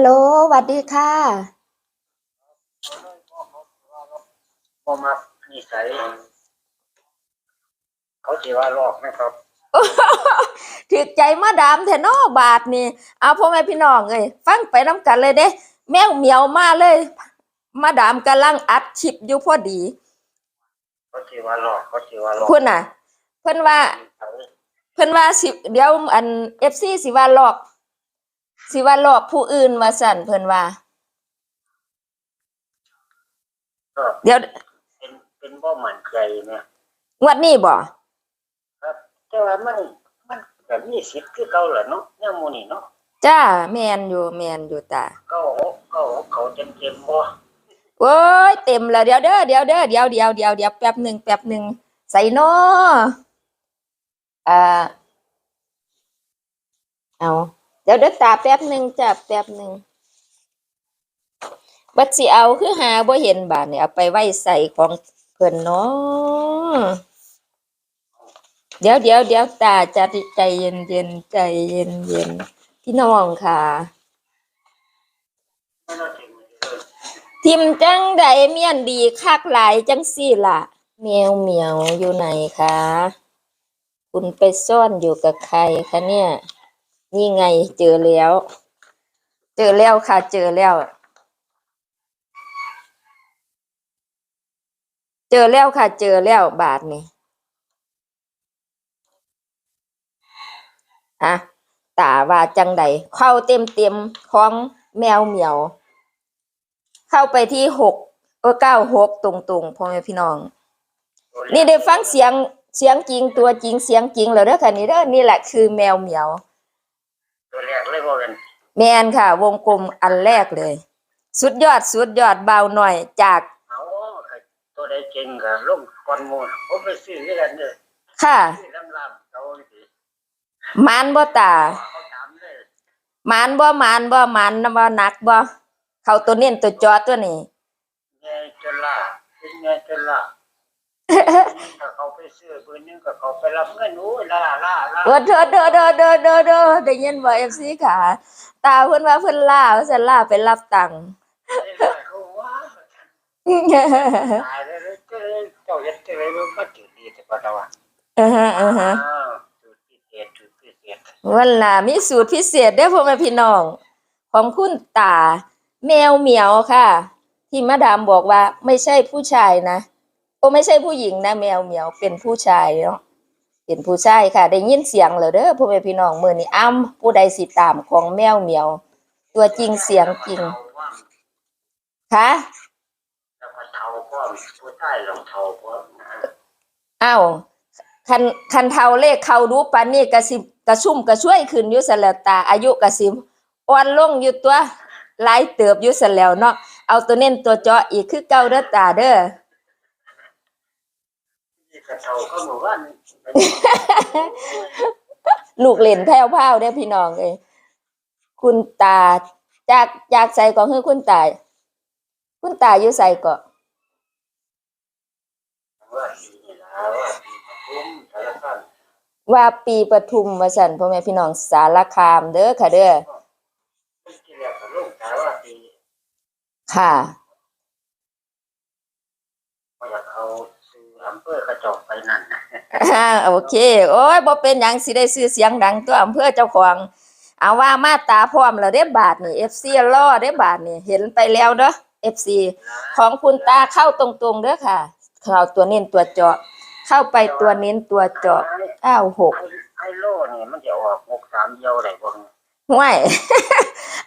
ฮัลโหลสวัสดีค่ะบ่มักนิสัยเขาสิว่าลอกนะครับถึกใจมาดามแทนอบาทนี่ เอาพ่อแม่พี่น้องเอ้ยฟังไปน้ำกันเลยเด้ แมวเหมียวมาเลย มาดามกำลังอัดชิปอยู่พอดีเขาสิว่าลอกเขาสิว่าลอกพุ่นน่ะ เพิ่นว่า เพิ่นว่าสิเดี๋ยวอัน FC สิว่าหลอก สิว่าหลอกผู้อื่นว่าสั่นเพิ่นว่า ก็เดี๋ยวเป็นเป็นบ่มั่นใจเนี่ยงวดนี้บ่ครับ แต่ว่ามันมันก็มีสิทธิ์คือเก่าล่ะเนาะแนวหมู่นี้เนาะจ้าแมนอยู่แมนอยู่ตาเก้าหกเก้าหกเขาเต็มๆบ่โอ้ยเต็มแล้วเดี๋ยวเด้อเดี๋ยวเด้อเดี๋ยวเดี๋ยวเดี๋ยวเดี๋ยวแป๊บหนึ่งแป๊บหนึ่งใส่นออ่าเอา เดี๋ยวเด้อตาแป๊บหนึ่งจ้ะแป๊บหนึ่งบัดสิเอาคือหาบ่เห็นบาดเนี่ยเอาไปไว้ใส่ของเพิ่นเนาะเดี๋ยวเดี๋ยวเดี๋ยวตาจะใจเย็นเย็นใจเย็นเย็นพี่น้องค่ะทิมจังใดเมียนดีคักหลายจังสี่ล่ะแมวเมียวอยู่ไหนคะ คุณไปซ่อนอยู่กับใครคะเนี่ย นี่ไงเจอแล้ว เจอแล้วค่ะ เจอแล้ว เจอแล้วค่ะ เจอแล้วบาทนี่อะตาว่าจังใดเข้าเต็มเต็มของแมวเหมียว เข้าไปที่หกเออเก้าหกตรงๆพ่อแม่พี่น้อง นี่ได้ฟังเสียงเสียงจริงตัวจริงเสียงจริงแล้วเด้อค่ะนี่เด้อนี่แหละคือแมวเหมียว เลยว่าเป็นแมนค่ะ วงกลมอันแรกเลย สุดยอดสุดยอดเบาหน่อยจากเอาตัวใดเก่งก็ลงก่อนหมู่น่ะผมไปซื้อด้วยกันเด้อค่ะซื้อลำๆเขาสิมานบ่ตาเขาถามเลยมานบ่มานบ่มานนะบ่หนักบ่เขาตัวเน้นตัวจอตัวนี้ไงจะล่าเป็นไงจะล่า ถ้าเขาไปซื้อปืนนึงก็เขาไปรับเงินโอ้ยล่าล่าล่าเออเด้อเด้อเด้อเด้อเด้อเด้อได้ยินบ่ FC ค่ะ ตาเพิ่นว่าเพิ่นล่าว่าซั่นล่าไปรับตังค์เขาว่าตายแล้วเจ้าเจ้าเฮ็ดจังไดมันมาจุดดีแต่ก็ตะว่าอือฮะอือฮะอ้าวจุดพิเศษจุดพิเศษวันล่ะมีสูตรพิเศษได้อพ่อแม่พี่น้อง ของคุณตา แมวเหมียวค่ะ ที่มาดามบอกว่าไม่ใช่ผู้ชายนะ โอ้ไม่ใช่ผู้หญิงนะแมวเหมียวเป็นผู้ชายเนาะเป็นผู้ชายค่ะ ได้ยินเสียงแล้วเด้อพ่อแม่พี่น้องมือนี้อ้ำผู้ใดสิตามของแมวเหมียว ตัวจริงเสียงจริงค่ะอ้าวคันคันเทาเลขเขาดูปานนี้กระสิบกระชุ่มกระช่วยขึ้นยู่ซะแลตา อายุกระสิบอ่อนลงอยู่ตัวลายเติบยู่ซะแล้วเนาะเอาตัวเน้นตัวเจาะอีกคือเก่าเด้อตาเด้อ นี่ก็เท่าก็หมู่บ้านลูกเล่นแพ้วๆเด้อพี่น้องเอ้ยคุณตาจากจากใส่ก็คือคุณตาคุณตาอยู่ใส่ก็ว่าสิล่ะว่าสิคุ้มสารพัดว่าปีปทุมมาสั่นพ่อแม่พี่น้องสารคามเด้อค่ะเด้อที่เรียกว่าลูกสาวว่าสิค่ะ ว่าอยากเอาซื้ออำเภอกระจอกไปนั่นนะอ่าโอเค โอ้ยบ่เป็นหยังสิได้ซื้อเสียงดังตัวอำเภอเจ้าของ เอาว่ามาตาพร้อมแล้วเด้บาทนี่ FC ล่อเด้บาทนี่ เห็นไปแล้วเด้อ FC ของคุณตาเข้าตรงๆเด้อค่ะเข้าตัวเน้นตัวเจาะ เข้าไปตัวเน้นตัวเจาะไอ้เก้าหกไอ้โล่นี่มันจะออกหกสามเดียวได้บ่เนี่ยห่วย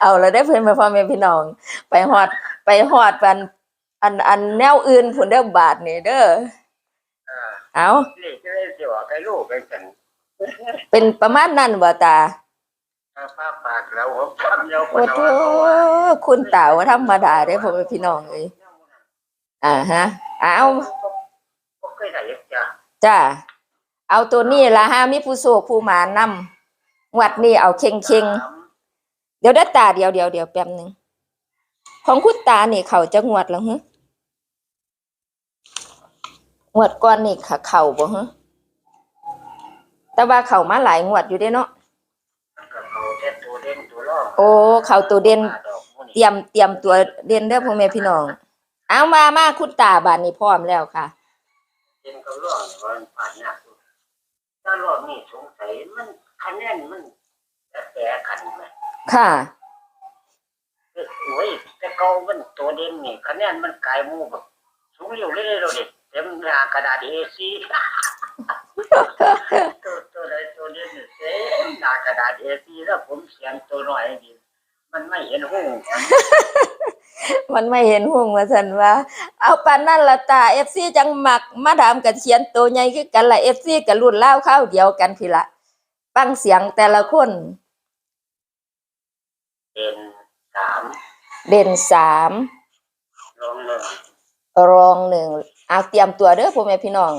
เอาแล้วได้อเพิ่นมาพ่อแม่พี่น้อง ไปฮอดไปฮอดปันอันอันแนวอื่นพุ่นเด้อบาทนี่เด้ออ่า เอาเลขจะได้สิว่าไอ้โล่ไปกันเป็นประมาณนั้นบ่ตาถ้าป้าปากแล้วหกสามเดียวโอ้โถคุณตาว่าธรรมดาเด้อพ่อแม่พี่น้องเอ้ยอ่าฮะ เอาบ่เคยได้ยักจ้ะจ้าเอาตัวนี้ละฮะมีผู้โศกผู้หมานำงวดนี้เอาเข่งเข่งๆเดี๋ยวเด้อตาเดี๋ยวเดี๋ยวเดี๋ยวแป๊บหนึงของคุณตานี่เขาจะงวดแล้วฮะ งวดก่อนนี่เขาเข่าบ่ฮะแต่ว่าเขามาหลายงวดอยู่เด้เนาะมันก็เขาแค่ตัวเด่นตัวรองโอ้เขาตัวเด่นดอกเตรียมเตรียมตัวเรียนเด้อพ่อแม่พี่น้อง เอามามาคุณตาบานนี้พร้อมแล้วค่ะเป็นกับร่องเนี่ยว่ามันผ่านยากอยู่ถ้ารอบนี้สงสัยมันคะแนนมันแปรกันไหมค่ะคือโอ้ยแต่เก่ามันตัวเด่นนี่คะแนนมันกลายหมู่แบบสูงอยู่เรื่อยๆเรา เด็กเต็มหน้ากระดาษ A4 ตัวตัวใดตัวเด่นนี่เต็มหน้ากระดาษ A4 แล้วผมเขียนตัวน้อยให้ดีมันไม่เห็นหูมันไม่เห็นห่วงว่าซั่นว่า เอาปานนั่นละตา FC จังมักมาดามกับเขียนตัวใหญ่คือกันละ FC กับรุ่นเล่าวข้าวเดียวกันพี่ละฟังเสียงแต่ละคนเป็นสามเด่นสามลงหนึ่งรองหนึ่ง เอาเตรียมตัวเด้อพ่อแม่พี่น้อง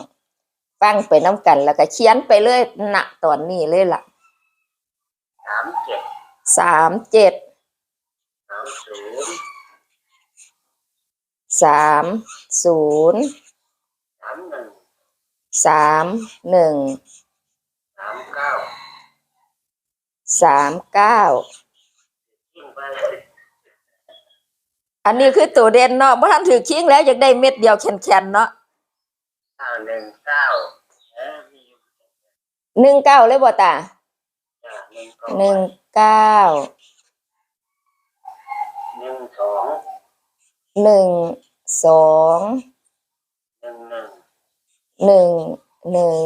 ฟังไปน้ำกันแล้วก็เขียนไปเลยณตอนนี้เลยล่ะสามเจ็ดสามเจ็ดสามศูนย์สามศูนย์สามหนึ่งสามหนึ่งสามเก้าสามเก้า ยิ่งไป อันนี้คือตัวเด่นเนาะเพราะท่านถือคิงแล้วอยากได้เม็ดเดียวแข็งๆเนาะเก้าหนึ่งเก้าเออมีอยู่หนึ่งเก้าเลยบ่ตาจ้ะหนึ่งเก้าหนึ่งเก้าหนึ่งสองหนึ่งสองหนึ่งหนึ่งหนึ่งหนึ่ง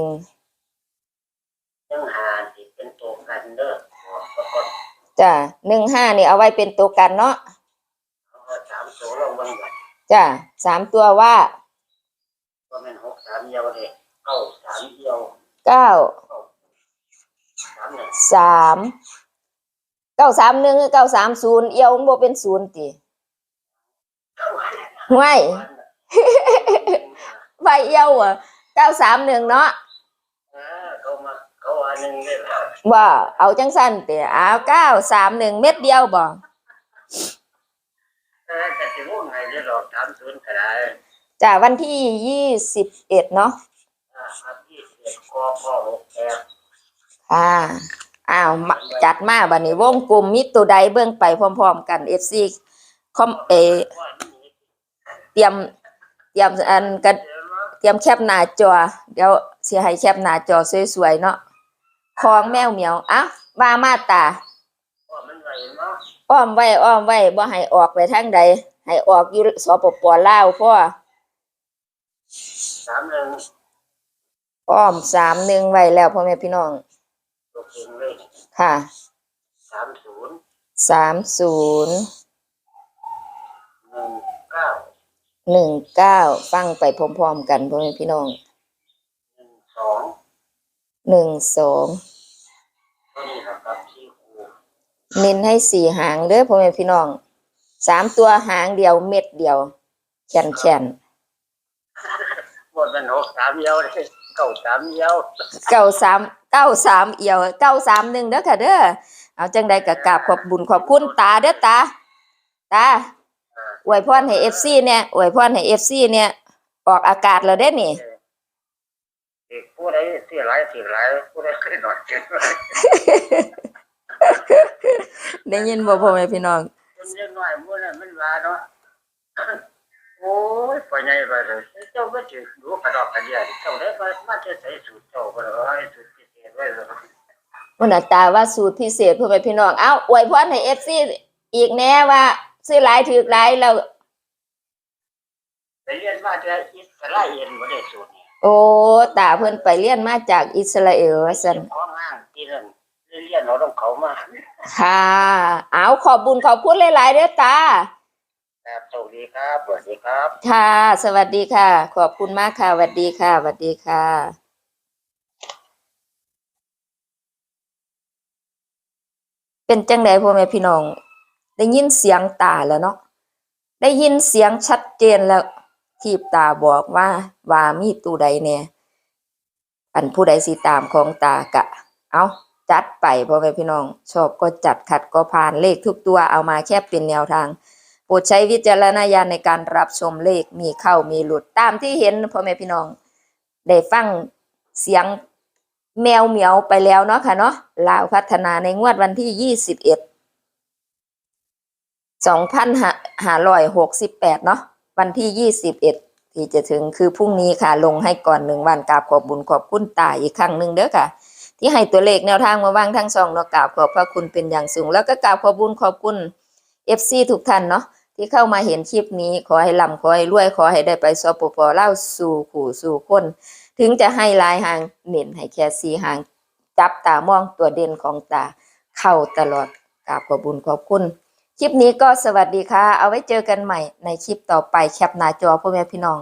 หนึ่งหาที่เป็นตัวกันเด้อบอกปรากฏจ้ะหนึ่งห้านี่เอาไว้เป็นตัวกันเนาะเขา ก็สามตัวลงบนบัดจ้ะสามตัวว่าก็เป็นหกสามเดียวเลยเก้าสามเดียวเก้าสามหนึ่งสามเก้าสามหนึ่งเก้าสามศูนย์เอียวบ่เป็นศูนย์ติห่วยไว้เอียวอะเก้าสามหนึ่งเนาะเออเขามาเขาอันหนึ่งเลยละบ่เอาจังสั้นติเอาเก้าสามหนึ่งเม็ดเดียวบ่ เออแต่ที่รุ่นไหน จะหลอกสามศูนย์ก็ได้จ้ะวันที่ยี่สิบเอ็ดเนาะอ่าครับยี่สิบเอ็ดกพ่อหกแปดอ่าอ้าวมาจัดมาบัดนี้วงกลมมีตัวใดเบิ่งไปพร้อมๆกัน FC คอมเออว่านี่เตรียมเตรียมอันกัน เดี๋ยวนะเตรียมแคปหน้าจอ เดี๋ยวสิให้แคปหน้าจอสวยๆเนาะของแมวเหมียวอะว่ามาตา ว่ามันไหวเนาะอ้อมไว้อ้อมไว้บ่ให้ออกไปทางใด ให้ออกอยู่สปปลาวพ่อสามหนึ่งอ้อมสามหนึ่งไว้แล้วพ่อแม่พี่น้องตัวจริงเลยค่ะสามศูนย์สามศูนย์หนึ่งเก้าหนึ่งเก้าฟังไปพร้อมๆกันพ่อแม่พี่น้องหนึ่งสองหนึ่งสองก็นี่นะครับที่ครูเน้นให้สี่หางเด้อพ่อแม่พี่น้อง สามตัวหางเดียวเม็ดเดียวแขนแขนหมดเป็นหกสามเดียวเลยเก้าสามเดียวเก้าสามเก้าสามเอียวเก้าสามหนึ่งเด้อค่ะเด้อเอาจังใดกับกราบขอบบุญขอบคุณตาเด้อตาตาอวยพรให้เอฟซีเนี่ยอวยพรให้เอฟซีเนี่ยออกอากาศแล้วเด้อนี่เด็กผู้ใดที่ไรที่ไรผู้ใดขึ้นหน่อยเกินไปได้ยินบ่พ่อแม่พี่น้องจน เล็กน้อยมื่อนั้นมันว่าเนาะโอ้ยไปไงไปเลยเจ้าก็ถือดูกระดอกกระเดียดเจ้าได้มามาจะใส่สูตรเจ้าก็เลยสูตรพิเศษไว้เลยวันน่ะตาว่าสูตรพิเศษพ่อแม่พี่น้องเอ้าอวยพรให้เอฟซีอีกแน่ว่า ซื้อหลายถือหลายแล้วไปเรียนมาจะอิสราเอลบ่ได้สูตรเนี่ยโอ้ตาเพิ่นไปเรียนมาจากอิสราเอลว่าซั่นของห้างที่นั่นเรียนเราต้องเขามา ค่ะ เอาขอบบุญขอบคุณหลายๆเด้อตา ครับสวัสดีครับสวัสดีครับ ค่ะ สวัสดีค่ะ ขอบคุณมากค่ะสวัสดีค่ะสวัสดีค่ะเป็นจังไดพ่อแม่พี่น้อง ได้ยินเสียงตาแล้วเนาะได้ยินเสียงชัดเจนแล้วที่ตาบอกว่าว่ามีตัวใดเนี่ยอันผู้ใดสิตามของตากะ เอา จัดไปพ่อแม่พี่น้อง ชอบก็จัดขัดก็ผ่านเลขทุกตัวเอามาแค่เป็นแนวทางโปรดใช้วิจารณญาณในการรับชมเลขมีเข้ามีหลุดตามที่เห็นพ่อแม่พี่น้อง ได้ฟังเสียงแมวเหมียวไปแล้วเนาะค่ะเนาะลาวพัฒนาในงวดวันที่ยี่สิบเอ็ดสองพันห้าร้อยหกสิบแปดเนาะวันที่ยี่สิบเอ็ดที่จะถึงคือพรุ่งนี้ค่ะลงให้ก่อนหนึ่งวันกราบขอบบุญขอบคุณตาอีกครั้งหนึ่งเด้อค่ะ ที่ให้ตัวเลขแนวทางมาวางทั้งสองเนาะกราบขอบพระคุณเป็นอย่างสูง แล้วก็กราบขอบบุญขอบคุณเอฟซีทุกท่านเนาะที่เข้ามาเห็นคลิปนี้ขอให้ร่ำขอให้รวยขอให้ได้ไปสปปเล่าสู่ขู่สู่คนถึงจะให้ลายหางเน้นให้แค่สีหางจับตามองตัวเด่นของตาเข้าตลอดกราบขอบบุญขอบคุณคลิปนี้ก็สวัสดีค่ะ เอาไว้เจอกันใหม่ในคลิปต่อไปแคปหน้าจอพ่อแม่พี่น้อง